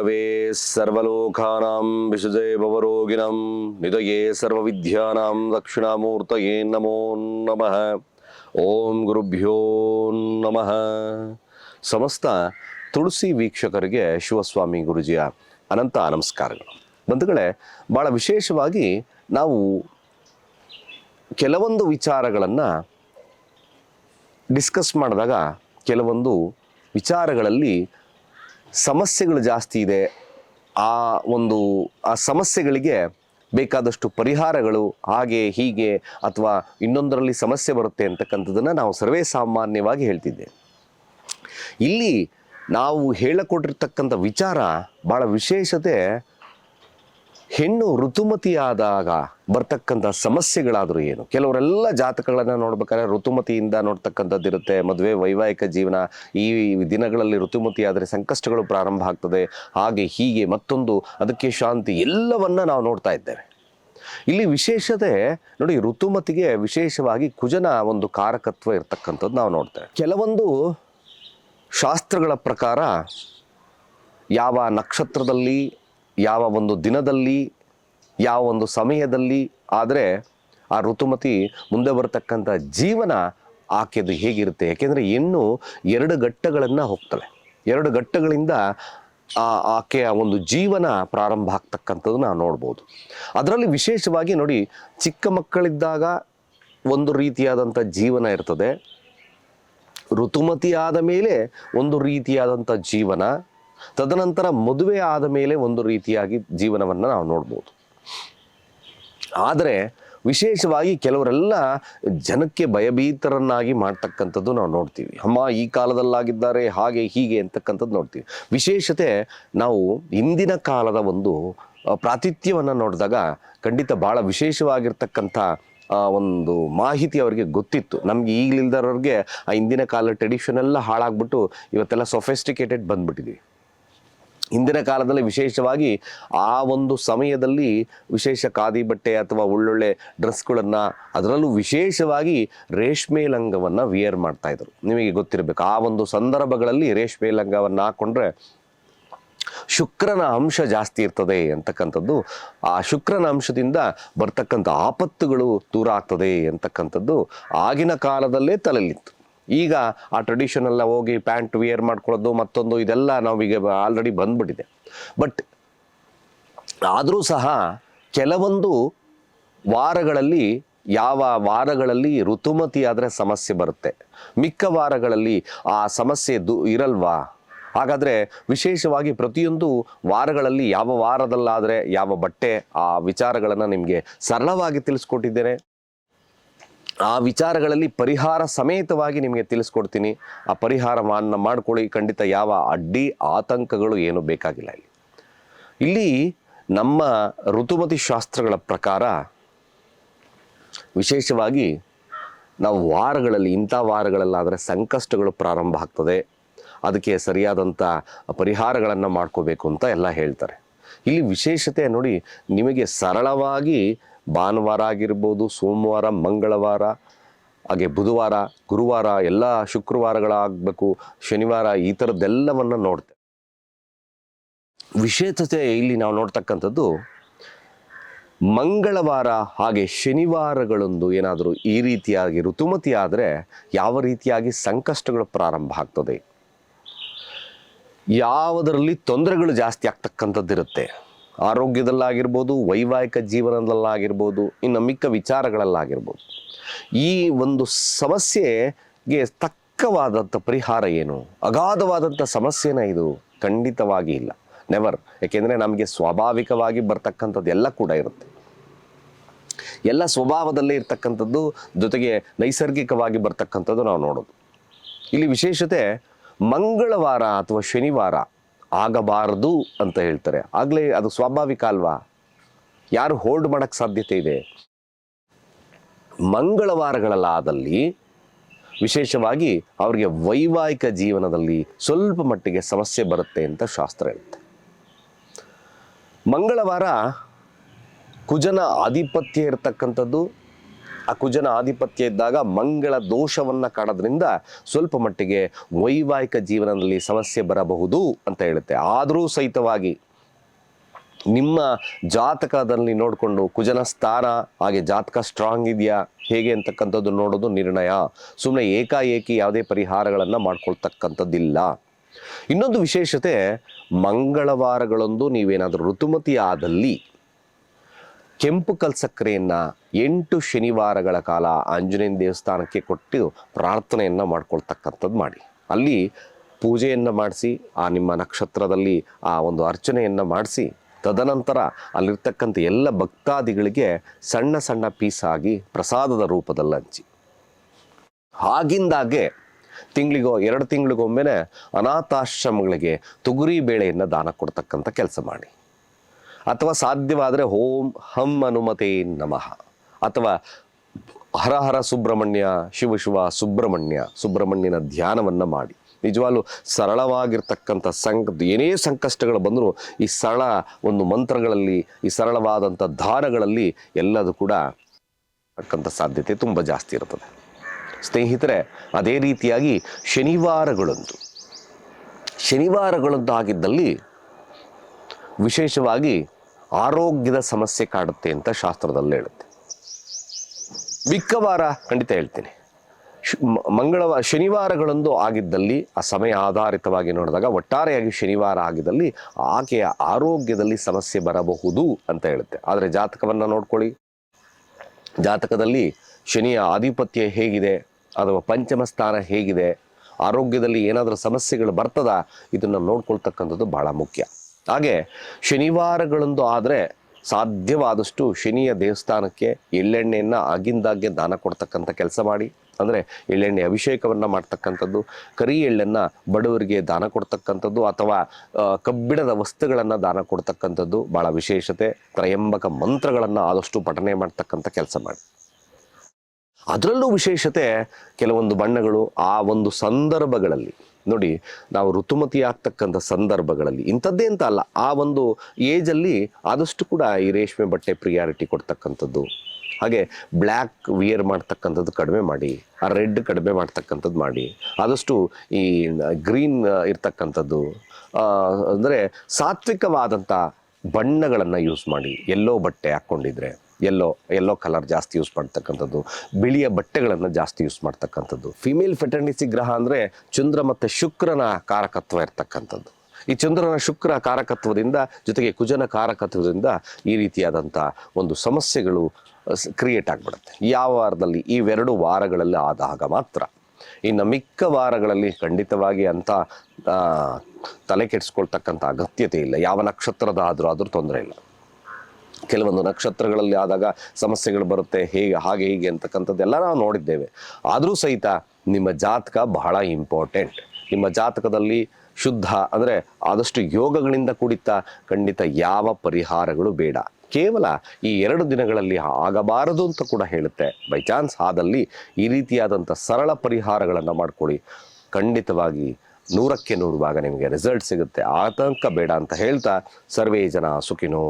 ಗುರವೇ ಸರ್ವಲೋಕಾನಾಂ ಭವರೋಗಿಣಂ ನಿಧಯೇ ಸರ್ವವಿದ್ಯಾನಾಂ ದಕ್ಷಿಣಾಮೂರ್ತಯೇ ನಮೋ ನಮಃ. ಓಂ ಗುರುಭ್ಯೋ ನಮಃ. ಸಮಸ್ತ ತುಳಸಿ ವೀಕ್ಷಕರಿಗೆ ಶಿವಸ್ವಾಮಿ ಗುರುಜಿಯ ಅನಂತ ನಮಸ್ಕಾರಗಳು. ಬಂಧುಗಳೇ ಭಾಳ ವಿಶೇಷವಾಗಿ ನಾವು ಕೆಲವೊಂದು ವಿಚಾರಗಳನ್ನು ಡಿಸ್ಕಸ್ ಮಾಡಿದಾಗ ಕೆಲವೊಂದು ವಿಚಾರಗಳಲ್ಲಿ ಸಮಸ್ಯೆಗಳು ಜಾಸ್ತಿ ಇದೆ, ಆ ಒಂದು, ಆ ಸಮಸ್ಯೆಗಳಿಗೆ ಬೇಕಾದಷ್ಟು ಪರಿಹಾರಗಳು, ಹಾಗೆ, ಹೀಗೆ, ಅಥವಾ ಇನ್ನೊಂದರಲ್ಲಿ ಸಮಸ್ಯೆ ಬರುತ್ತೆ ಅಂತಕ್ಕಂಥದ್ದನ್ನು ನಾವು ಸರ್ವೇ ಸಾಮಾನ್ಯವಾಗಿ ಹೇಳ್ತಿದ್ದೆ. ಇಲ್ಲಿ ನಾವು ಹೇಳಿಕೊಟ್ಟಿರ್ತಕ್ಕಂಥ ವಿಚಾರ ಭಾಳ ವಿಶೇಷತೆ ಹೆಣ್ಣು ಋತುಮತಿಯಾದಾಗ ಬರ್ತಕ್ಕಂಥ ಸಮಸ್ಯೆಗಳಾದರೂ ಏನು? ಕೆಲವರೆಲ್ಲ ಜಾತಕಗಳನ್ನು ನೋಡ್ಬೇಕಾದ್ರೆ ಋತುಮತಿಯಿಂದ ನೋಡ್ತಕ್ಕಂಥದ್ದು ಇರುತ್ತೆ. ಮದುವೆ, ವೈವಾಹಿಕ ಜೀವನ, ಈ ದಿನಗಳಲ್ಲಿ ಋತುಮತಿ ಆದರೆ ಸಂಕಷ್ಟಗಳು ಪ್ರಾರಂಭ ಆಗ್ತದೆ. ಹಾಗೆ, ಹೀಗೆ, ಮತ್ತೊಂದು, ಅದಕ್ಕೆ ಶಾಂತಿ, ಎಲ್ಲವನ್ನ ನಾವು ನೋಡ್ತಾ ಇದ್ದೇವೆ. ಇಲ್ಲಿ ವಿಶೇಷತೆ, ನೋಡಿ, ಋತುಮತಿಗೆ ವಿಶೇಷವಾಗಿ ಕುಜನ ಒಂದು ಕಾರಕತ್ವ ಇರ್ತಕ್ಕಂಥದ್ದು ನಾವು ನೋಡ್ತೇವೆ. ಕೆಲವೊಂದು ಶಾಸ್ತ್ರಗಳ ಪ್ರಕಾರ ಯಾವ ನಕ್ಷತ್ರದಲ್ಲಿ ಯಾವ ಒಂದು ದಿನದಲ್ಲಿ, ಯಾವ ಒಂದು ಸಮಯದಲ್ಲಿ, ಆದರೆ ಆ ಋತುಮತಿ ಮುಂದೆ ಬರತಕ್ಕಂಥ ಜೀವನ ಆಕೆದು ಹೇಗಿರುತ್ತೆ? ಯಾಕೆಂದರೆ ಹೆಣ್ಣು ಎರಡು ಘಟ್ಟಗಳನ್ನು ಹೋಗ್ತಾಳೆ ಎರಡು ಘಟ್ಟಗಳಿಂದ ಆ ಆಕೆಯ ಒಂದು ಜೀವನ ಪ್ರಾರಂಭ ಆಗ್ತಕ್ಕಂಥದ್ದು ನಾವು ನೋಡ್ಬೋದು. ಅದರಲ್ಲಿ ವಿಶೇಷವಾಗಿ ನೋಡಿ, ಚಿಕ್ಕ ಮಕ್ಕಳಿದ್ದಾಗ ಒಂದು ರೀತಿಯಾದಂಥ ಜೀವನ ಇರ್ತದೆ. ಋತುಮತಿ ಆದ ಮೇಲೆ ಒಂದು ರೀತಿಯಾದಂಥ ಜೀವನ ತದನಂತರ ಮದುವೆ ಆದ ಮೇಲೆ ಒಂದು ರೀತಿಯಾಗಿ ಜೀವನವನ್ನು ನಾವು ನೋಡ್ಬೋದು. ಆದರೆ ವಿಶೇಷವಾಗಿ ಕೆಲವರೆಲ್ಲ ಜನಕ್ಕೆ ಭಯಭೀತರನ್ನಾಗಿ ಮಾಡ್ತಕ್ಕಂಥದ್ದು ನಾವು ನೋಡ್ತೀವಿ. ಅಮ್ಮ, ಈ ಕಾಲದಲ್ಲಾಗಿದ್ದಾರೆ, ಹಾಗೆ ಹೀಗೆ ಅಂತಕ್ಕಂಥದ್ದು ನೋಡ್ತೀವಿ. ವಿಶೇಷತೆ ನಾವು ಇಂದಿನ ಕಾಲದ ಒಂದು ಪ್ರಾತಿಥ್ಯವನ್ನು ನೋಡಿದಾಗ ಖಂಡಿತ ಭಾಳ ವಿಶೇಷವಾಗಿರ್ತಕ್ಕಂಥ ಒಂದು ಮಾಹಿತಿ ಅವರಿಗೆ ಗೊತ್ತಿತ್ತು. ನಮ್ಗೆ ಈಗಲಿಲ್ದವ್ರಿಗೆ ಆ ಹಿಂದಿನ ಕಾಲ ಟ್ರೆಡಿಷನ್ ಎಲ್ಲ ಹಾಳಾಗ್ಬಿಟ್ಟು ಇವತ್ತೆಲ್ಲ ಸೊಫೆಸ್ಟಿಕೇಟೆಡ್ ಬಂದ್ಬಿಟ್ಟಿದ್ದೀವಿ ಹಿಂದಿನ ಕಾಲದಲ್ಲಿ ವಿಶೇಷವಾಗಿ ಆ ಒಂದು ಸಮಯದಲ್ಲಿ ವಿಶೇಷ ಖಾದಿ ಬಟ್ಟೆ ಅಥವಾ ಒಳ್ಳೊಳ್ಳೆ ಡ್ರೆಸ್ಗಳನ್ನು ಅದರಲ್ಲೂ ವಿಶೇಷವಾಗಿ ರೇಷ್ಮೆ ಲಂಗವನ್ನು ವಿಯರ್ ಮಾಡ್ತಾ ಇದ್ರು. ನಿಮಗೆ ಗೊತ್ತಿರಬೇಕು, ಆ ಒಂದು ಸಂದರ್ಭಗಳಲ್ಲಿ ರೇಷ್ಮೆ ಲಂಗವನ್ನು ಹಾಕ್ಕೊಂಡ್ರೆ ಶುಕ್ರನ ಅಂಶ ಜಾಸ್ತಿ ಇರ್ತದೆ ಅಂತಕ್ಕಂಥದ್ದು, ಆ ಶುಕ್ರನ ಅಂಶದಿಂದ ಬರ್ತಕ್ಕಂಥ ಆಪತ್ತುಗಳು ದೂರ ಆಗ್ತದೆ ಅಂತಕ್ಕಂಥದ್ದು ಆಗಿನ ಕಾಲದಲ್ಲೇ ತಲೆಯಲ್ಲಿತ್ತು. ಈಗ ಆ ಟ್ರೆಡಿಷನ್ ಎಲ್ಲ ಹೋಗಿ ಪ್ಯಾಂಟ್ ವಿಯರ್ ಮಾಡ್ಕೊಳ್ಳೋದು ಮತ್ತೊಂದು ಇದೆಲ್ಲ ನಾವೀಗ ಆಲ್ರೆಡಿ ಬಂದ್ಬಿಟ್ಟಿದೆ. ಬಟ್ ಆದರೂ ಸಹ ಕೆಲವೊಂದು ವಾರಗಳಲ್ಲಿ ಯಾವ ವಾರಗಳಲ್ಲಿ ಋತುಮತಿ ಆದರೆ ಸಮಸ್ಯೆ ಬರುತ್ತೆ. ಮಿಕ್ಕ ವಾರಗಳಲ್ಲಿ ಆ ಸಮಸ್ಯೆ ದು ಇರಲ್ವಾ? ಹಾಗಾದರೆ ವಿಶೇಷವಾಗಿ ಪ್ರತಿಯೊಂದು ವಾರಗಳಲ್ಲಿ ಯಾವ ವಾರದಲ್ಲಾದರೆ ಯಾವ ಬಟ್ಟೆ ಆ ವಿಚಾರಗಳನ್ನು ನಿಮಗೆ ಸರಳವಾಗಿ ತಿಳಿಸ್ಕೊಟ್ಟಿದ್ದೇನೆ. ಆ ವಿಚಾರಗಳಲ್ಲಿ ಪರಿಹಾರ ಸಮೇತವಾಗಿ ನಿಮಗೆ ತಿಳಿಸ್ಕೊಡ್ತೀನಿ. ಆ ಪರಿಹಾರವನ್ನು ಮಾಡ್ಕೊಳ್ಳಿ. ಖಂಡಿತ ಯಾವ ಅಡ್ಡಿ ಆತಂಕಗಳು ಏನು ಬೇಕಾಗಿಲ್ಲ ಇಲ್ಲಿ. ಇಲ್ಲಿ ನಮ್ಮ ಋತುಮತಿ ಶಾಸ್ತ್ರಗಳ ಪ್ರಕಾರ ವಿಶೇಷವಾಗಿ ನಾವು ವಾರಗಳಲ್ಲಿ, ಇಂಥ ವಾರಗಳಲ್ಲಾದರೆ ಸಂಕಷ್ಟಗಳು ಪ್ರಾರಂಭ ಆಗ್ತದೆ. ಅದಕ್ಕೆ ಸರಿಯಾದಂಥ ಪರಿಹಾರಗಳನ್ನು ಮಾಡ್ಕೋಬೇಕು ಅಂತ ಎಲ್ಲ ಹೇಳ್ತಾರೆ. ಇಲ್ಲಿ ವಿಶೇಷತೆ ನೋಡಿ, ನಿಮಗೆ ಸರಳವಾಗಿ ಭಾನುವಾರ ಆಗಿರ್ಬೋದು, ಸೋಮವಾರ, ಮಂಗಳವಾರ, ಹಾಗೆ ಬುಧವಾರ, ಗುರುವಾರ, ಎಲ್ಲ ಶುಕ್ರವಾರಗಳಾಗಬೇಕು, ಶನಿವಾರ ಈ ಥರದ್ದೆಲ್ಲವನ್ನು ನೋಡ್ತೇವೆ. ವಿಶೇಷತೆ ಇಲ್ಲಿ ನಾವು ನೋಡ್ತಕ್ಕಂಥದ್ದು, ಮಂಗಳವಾರ ಹಾಗೆ ಶನಿವಾರಗಳೊಂದು ಏನಾದರೂ ಈ ರೀತಿಯಾಗಿ ಋತುಮತಿ ಆದರೆ ಯಾವ ರೀತಿಯಾಗಿ ಸಂಕಷ್ಟಗಳು ಪ್ರಾರಂಭ ಆಗ್ತದೆ? ಯಾವುದರಲ್ಲಿ ತೊಂದರೆಗಳು ಜಾಸ್ತಿ ಆಗ್ತಕ್ಕಂಥದ್ದಿರುತ್ತೆ. ಆರೋಗ್ಯದಲ್ಲಾಗಿರ್ಬೋದು, ವೈವಾಹಿಕ ಜೀವನದಲ್ಲಾಗಿರ್ಬೋದು, ಇನ್ನು ಮಿಕ್ಕ ವಿಚಾರಗಳಲ್ಲಾಗಿರ್ಬೋದು. ಈ ಒಂದು ಸಮಸ್ಯೆಗೆ ತಕ್ಕವಾದಂಥ ಪರಿಹಾರ ಏನು? ಅಗಾಧವಾದಂಥ ಸಮಸ್ಯೆನ ಇದು ಖಂಡಿತವಾಗಿ ಇಲ್ಲ. ನೆವರ್ ಯಾಕೆಂದರೆ ನಮಗೆ ಸ್ವಾಭಾವಿಕವಾಗಿ ಬರ್ತಕ್ಕಂಥದ್ದು ಎಲ್ಲ ಕೂಡ ಇರುತ್ತೆ. ಎಲ್ಲ ಸ್ವಭಾವದಲ್ಲೇ ಇರ್ತಕ್ಕಂಥದ್ದು ಜೊತೆಗೆ ನೈಸರ್ಗಿಕವಾಗಿ ಬರ್ತಕ್ಕಂಥದ್ದು ನಾವು ನೋಡೋದು. ಇಲ್ಲಿ ವಿಶೇಷತೆ ಮಂಗಳವಾರ ಅಥವಾ ಶನಿವಾರ ಆಗಬಾರದು ಅಂತ ಹೇಳ್ತಾರೆ. ಆಗಲೇ ಅದು ಸ್ವಾಭಾವಿಕ ಅಲ್ವಾ? ಯಾರು ಹೋಲ್ಡ್ ಮಾಡೋಕ್ಕೆ ಸಾಧ್ಯತೆ ಇದೆ? ಮಂಗಳವಾರಗಳಲ್ಲಾದಲ್ಲಿ ವಿಶೇಷವಾಗಿ ಅವರಿಗೆ ವೈವಾಹಿಕ ಜೀವನದಲ್ಲಿ ಸ್ವಲ್ಪ ಮಟ್ಟಿಗೆ ಸಮಸ್ಯೆ ಬರುತ್ತೆ ಅಂತ ಶಾಸ್ತ್ರ ಹೇಳುತ್ತೆ ಮಂಗಳವಾರ ಕುಜನ ಆಧಿಪತ್ಯ ಇರತಕ್ಕಂಥದ್ದು ಆ ಕುಜನ ಆಧಿಪತ್ಯ ಇದ್ದಾಗ ಮಂಗಳ ದೋಷವನ್ನ ಕಾಣೋದ್ರಿಂದ ಸ್ವಲ್ಪ ಮಟ್ಟಿಗೆ ವೈವಾಹಿಕ ಜೀವನದಲ್ಲಿ ಸಮಸ್ಯೆ ಬರಬಹುದು ಅಂತ ಹೇಳುತ್ತೆ. ಆದರೂ ಸಹಿತವಾಗಿ ನಿಮ್ಮ ಜಾತಕದಲ್ಲಿ ನೋಡಿಕೊಂಡು ಕುಜನ ಸ್ಥಾನ, ಹಾಗೆ ಜಾತಕ ಸ್ಟ್ರಾಂಗ್ ಇದೆಯಾ, ಹೇಗೆ ಅಂತಕ್ಕಂಥದ್ದು ನೋಡೋದು ನಿರ್ಣಯ. ಸುಮ್ಮನೆ ಏಕಾಏಕಿ ಯಾವುದೇ ಪರಿಹಾರಗಳನ್ನು ಮಾಡ್ಕೊಳ್ತಕ್ಕಂಥದ್ದಿಲ್ಲ. ಇನ್ನೊಂದು ವಿಶೇಷತೆ, ಮಂಗಳವಾರಗಳಂದು ನೀವೇನಾದರೂ ಋತುಮತಿ ಆದಲ್ಲಿ ಕೆಂಪು ಕಲ್ಸಕ್ಕರೆಯನ್ನು ಎಂಟು ಶನಿವಾರಗಳ ಕಾಲ ಆಂಜನೇಯನ ದೇವಸ್ಥಾನಕ್ಕೆ ಕೊಟ್ಟು ಪ್ರಾರ್ಥನೆಯನ್ನು ಮಾಡ್ಕೊಳ್ತಕ್ಕಂಥದ್ದು ಮಾಡಿ. ಅಲ್ಲಿ ಪೂಜೆಯನ್ನು ಮಾಡಿಸಿ, ಆ ನಿಮ್ಮ ನಕ್ಷತ್ರದಲ್ಲಿ ಆ ಒಂದು ಅರ್ಚನೆಯನ್ನು ಮಾಡಿಸಿ, ತದನಂತರ ಅಲ್ಲಿರ್ತಕ್ಕಂಥ ಎಲ್ಲ ಭಕ್ತಾದಿಗಳಿಗೆ ಸಣ್ಣ ಸಣ್ಣ ಪೀಸಾಗಿ ಪ್ರಸಾದದ ರೂಪದಲ್ಲಿ ಹಂಚಿ. ಆಗಿಂದಾಗೆ ತಿಂಗಳಿಗೋ, ಎರಡು ತಿಂಗಳಿಗೊಮ್ಮೆನೆ ಅನಾಥಾಶ್ರಮಗಳಿಗೆ ತೊಗರಿ ಬೇಳೆಯನ್ನು ದಾನ ಕೊಡ್ತಕ್ಕಂಥ ಕೆಲಸ ಮಾಡಿ. ಅಥವಾ ಸಾಧ್ಯವಾದರೆ ಓಂ ಹಂ ಅನುಮತೆ ನಮಃ. ಅಥವಾ ಹರ ಹರ ಸುಬ್ರಹ್ಮಣ್ಯ ಶಿವ ಶಿವ ಸುಬ್ರಹ್ಮಣ್ಯ, ಸುಬ್ರಹ್ಮಣ್ಯನ ಧ್ಯಾನವನ್ನು ಮಾಡಿ. ನಿಜವಾಗ್ಲೂ ಸರಳವಾಗಿರ್ತಕ್ಕಂಥ ಸಂಕ, ಏನೇ ಸಂಕಷ್ಟಗಳು ಬಂದರೂ ಈ ಸರಳ ಒಂದು ಮಂತ್ರಗಳಲ್ಲಿ, ಈ ಸರಳವಾದಂಥ ಧಾರಗಳಲ್ಲಿ ಎಲ್ಲದೂ ಕೂಡ ತಕ್ಕಂಥ ಸಾಧ್ಯತೆ ತುಂಬ ಜಾಸ್ತಿ ಇರ್ತದೆ. ಸ್ನೇಹಿತರೆ, ಅದೇ ರೀತಿಯಾಗಿ ಶನಿವಾರಗಳಂದು. ಆಗಿದ್ದಲ್ಲಿ ವಿಶೇಷವಾಗಿ ಆರೋಗ್ಯದ ಸಮಸ್ಯೆ ಕಾಡುತ್ತೆ ಅಂತ ಶಾಸ್ತ್ರದಲ್ಲಿ ಹೇಳುತ್ತೆ. ಮಿಕ್ಕವಾರ ಖಂಡಿತ ಹೇಳ್ತೀನಿ. ಮಂಗಳವಾರ, ಶನಿವಾರಗಳಂದು ಆಗಿದ್ದಲ್ಲಿ, ಆ ಸಮಯ ಆಧಾರಿತವಾಗಿ ನೋಡಿದಾಗ, ಒಟ್ಟಾರೆಯಾಗಿ ಶನಿವಾರ ಆಗಿದ್ದಲ್ಲಿ ಆಕೆಯ ಆರೋಗ್ಯದಲ್ಲಿ ಸಮಸ್ಯೆ ಬರಬಹುದು ಅಂತ ಹೇಳುತ್ತೆ. ಆದರೆ ಜಾತಕವನ್ನು ನೋಡ್ಕೊಳ್ಳಿ. ಜಾತಕದಲ್ಲಿ ಶನಿಯ ಆಧಿಪತ್ಯ ಹೇಗಿದೆ, ಅಥವಾ ಪಂಚಮ ಸ್ಥಾನ ಹೇಗಿದೆ, ಆರೋಗ್ಯದಲ್ಲಿ ಏನಾದರೂ ಸಮಸ್ಯೆಗಳು ಬರ್ತದ, ಇದನ್ನು ನೋಡ್ಕೊಳ್ತಕ್ಕಂಥದ್ದು ಬಹಳ ಮುಖ್ಯ. ಹಾಗೆ ಶನಿವಾರಗಳಂದು ಆದರೆ ಸಾಧ್ಯವಾದಷ್ಟು ಶನಿಯ ದೇವಸ್ಥಾನಕ್ಕೆ ಎಳ್ಳೆಣ್ಣೆಯನ್ನು ಆಗಿಂದಾಗ್ಗೆ ದಾನ ಕೊಡ್ತಕ್ಕಂಥ ಕೆಲಸ ಮಾಡಿ, ಅಂದರೆ ಎಳ್ಳೆಣ್ಣೆ ಅಭಿಷೇಕವನ್ನು ಮಾಡ್ತಕ್ಕಂಥದ್ದು, ಕರಿ ಎಳ್ಳನ್ನು ಬಡವರಿಗೆ ದಾನ ಕೊಡ್ತಕ್ಕಂಥದ್ದು, ಅಥವಾ ಕಬ್ಬಿಣದ ವಸ್ತುಗಳನ್ನು ದಾನ ಕೊಡ್ತಕ್ಕಂಥದ್ದು ಭಾಳ ವಿಶೇಷತೆ. ತ್ರಯಂಬಕ ಮಂತ್ರಗಳನ್ನು ಆದಷ್ಟು ಪಠನೆ ಮಾಡ್ತಕ್ಕಂಥ ಕೆಲಸ ಮಾಡಿ. ಅದರಲ್ಲೂ ವಿಶೇಷತೆ ಕೆಲವೊಂದು ಬಣ್ಣಗಳು ಆ ಒಂದು ಸಂದರ್ಭಗಳಲ್ಲಿ. ನೋಡಿ, ನಾವು ಋತುಮತಿ ಆಗ್ತಕ್ಕಂಥ ಸಂದರ್ಭಗಳಲ್ಲಿ, ಇಂಥದ್ದೇ ಅಂತ ಅಲ್ಲ, ಆ ಒಂದು ಏಜಲ್ಲಿ ಆದಷ್ಟು ಕೂಡ ಈ ರೇಷ್ಮೆ ಬಟ್ಟೆ ಪ್ರಿಯಾರಿಟಿ ಕೊಡ್ತಕ್ಕಂಥದ್ದು. ಹಾಗೆ ಬ್ಲ್ಯಾಕ್ ವಿಯರ್ ಮಾಡ್ತಕ್ಕಂಥದ್ದು ಕಡಿಮೆ ಮಾಡಿ, ಆ ರೆಡ್ ಕಡಿಮೆ ಮಾಡ್ತಕ್ಕಂಥದ್ದು ಮಾಡಿ, ಆದಷ್ಟು ಈ ಗ್ರೀನ್ ಇರ್ತಕ್ಕಂಥದ್ದು ಅಂದರೆ ಸಾತ್ವಿಕವಾದಂಥ ಬಣ್ಣಗಳನ್ನು ಯೂಸ್ ಮಾಡಿ ಎಲ್ಲೋ ಬಟ್ಟೆ ಹಾಕ್ಕೊಂಡಿದ್ರೆ. ಎಲ್ಲೋ ಎಲ್ಲೋ ಕಲರ್ ಜಾಸ್ತಿ ಯೂಸ್ ಮಾಡ್ತಕ್ಕಂಥದ್ದು. ಬಿಳಿಯ ಬಟ್ಟೆಗಳನ್ನು ಜಾಸ್ತಿ ಯೂಸ್ ಮಾಡ್ತಕ್ಕಂಥದ್ದು. ಫಿಮೇಲ್ ಫೆಟರ್ನಿಸಿ ಗ್ರಹ ಅಂದರೆ ಚಂದ್ರ ಮತ್ತು ಶುಕ್ರನ ಕಾರಕತ್ವ ಇರ್ತಕ್ಕಂಥದ್ದು. ಈ ಚಂದ್ರನ ಶುಕ್ರ ಕಾರಕತ್ವದಿಂದ ಜೊತೆಗೆ ಕುಜನ ಕಾರಕತ್ವದಿಂದ ಈ ರೀತಿಯಾದಂಥ ಒಂದು ಸಮಸ್ಯೆಗಳು ಕ್ರಿಯೇಟ್ ಆಗಿಬಿಡುತ್ತೆ. ಯಾವ ವಾರದಲ್ಲಿ ಇವೆರಡು ವಾರಗಳಲ್ಲಿ ಆದಾಗ ಮಾತ್ರ. ಇನ್ನು ಮಿಕ್ಕ ವಾರಗಳಲ್ಲಿ ಖಂಡಿತವಾಗಿ ಆ, ತಲೆ ಕೆಡಿಸ್ಕೊಳ್ತಕ್ಕಂಥ ಅಗತ್ಯತೆ ಇಲ್ಲ. ಯಾವ ನಕ್ಷತ್ರದ ಆದರೂ ಆದರೂ ತೊಂದರೆ ಇಲ್ಲ. ಕೆಲವೊಂದು ನಕ್ಷತ್ರಗಳಲ್ಲಿ ಆದಾಗ ಸಮಸ್ಯೆಗಳು ಬರುತ್ತೆ, ಹೇಗೆ, ಹಾಗೆ, ಹೀಗೆ ಅಂತಕ್ಕಂಥದ್ದೆಲ್ಲ ನಾವು ನೋಡಿದ್ದೇವೆ. ಆದರೂ ಸಹಿತ ನಿಮ್ಮ ಜಾತಕ ಬಹಳ ಇಂಪಾರ್ಟೆಂಟ್ ನಿಮ್ಮ ಜಾತಕದಲ್ಲಿ ಶುದ್ಧ ಅಂದರೆ ಆದಷ್ಟು ಯೋಗಗಳಿಂದ ಕೂಡಿತ ಖಂಡಿತ ಯಾವ ಪರಿಹಾರಗಳು ಬೇಡ. ಕೇವಲ ಈ ಎರಡು ದಿನಗಳಲ್ಲಿ ಆಗಬಾರದು ಅಂತ ಕೂಡ ಹೇಳುತ್ತೆ. ಬೈ ಚಾನ್ಸ್ ಆದಲ್ಲಿ ಈ ರೀತಿಯಾದಂಥ ಸರಳ ಪರಿಹಾರಗಳನ್ನು ಮಾಡ್ಕೊಳ್ಳಿ ಖಂಡಿತವಾಗಿ ನೂರಕ್ಕೆ ನೂರು ಭಾಗ ನಿಮಗೆ ರಿಸಲ್ಟ್ ಸಿಗುತ್ತೆ. ಆತಂಕ ಬೇಡ ಅಂತ ಹೇಳ್ತಾ ಸರ್ವೇ ಜನ ಸುಖಿನೋ